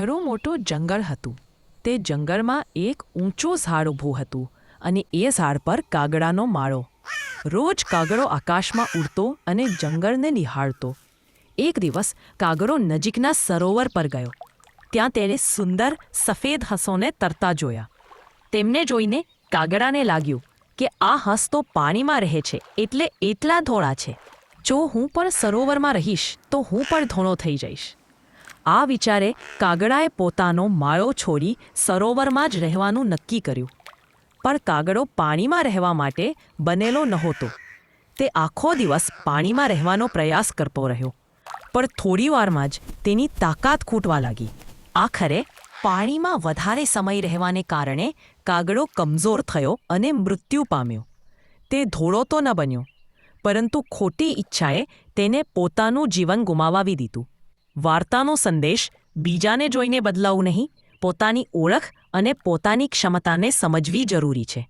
ખરું મોટું જંગલ હતું. તે જંગલમાં એક ઊંચો ઝાડ ઊભું હતું અને એ ઝાડ પર કાગડાનો માળો. રોજ કાગડો આકાશમાં ઉડતો અને જંગલને નિહાળતો. એક દિવસ કાગડો નજીકના સરોવર પર ગયો. ત્યાં તેણે સુંદર સફેદ હંસોને તરતા જોયા. તેમને જોઈને કાગડાને લાગ્યું કે આ હંસ તો પાણીમાં રહે છે એટલે એટલા ધોળા છે. જો હું પણ સરોવરમાં રહીશ તો હું પણ ધોળો થઈ જઈશ. આ વિચારે કાગડાએ પોતાનો માળો છોડી સરોવરમાં જ રહેવાનું નક્કી કર્યું. પણ કાગડો પાણીમાં રહેવા માટે બનેલો નહોતો. તે આખો દિવસ પાણીમાં રહેવાનો પ્રયાસ કરતો રહ્યો. પણ થોડીવારમાં જ તેની તાકાત ખૂટવા લાગી. આખરે પાણીમાં વધારે સમય રહેવાને કારણે કાગડો કમજોર થયો અને મૃત્યુ પામ્યો. તે ધોળો તો ન બન્યો, પરંતુ ખોટી ઈચ્છાએ તેને પોતાનું જીવન ગુમાવાવી દીધું. વાર્તાનો સંદેશ બીજાને જોઈને બદલાવું નહીં પોતાની ઓળખ અને પોતાની ક્ષમતાને સમજવી જરૂરી છે.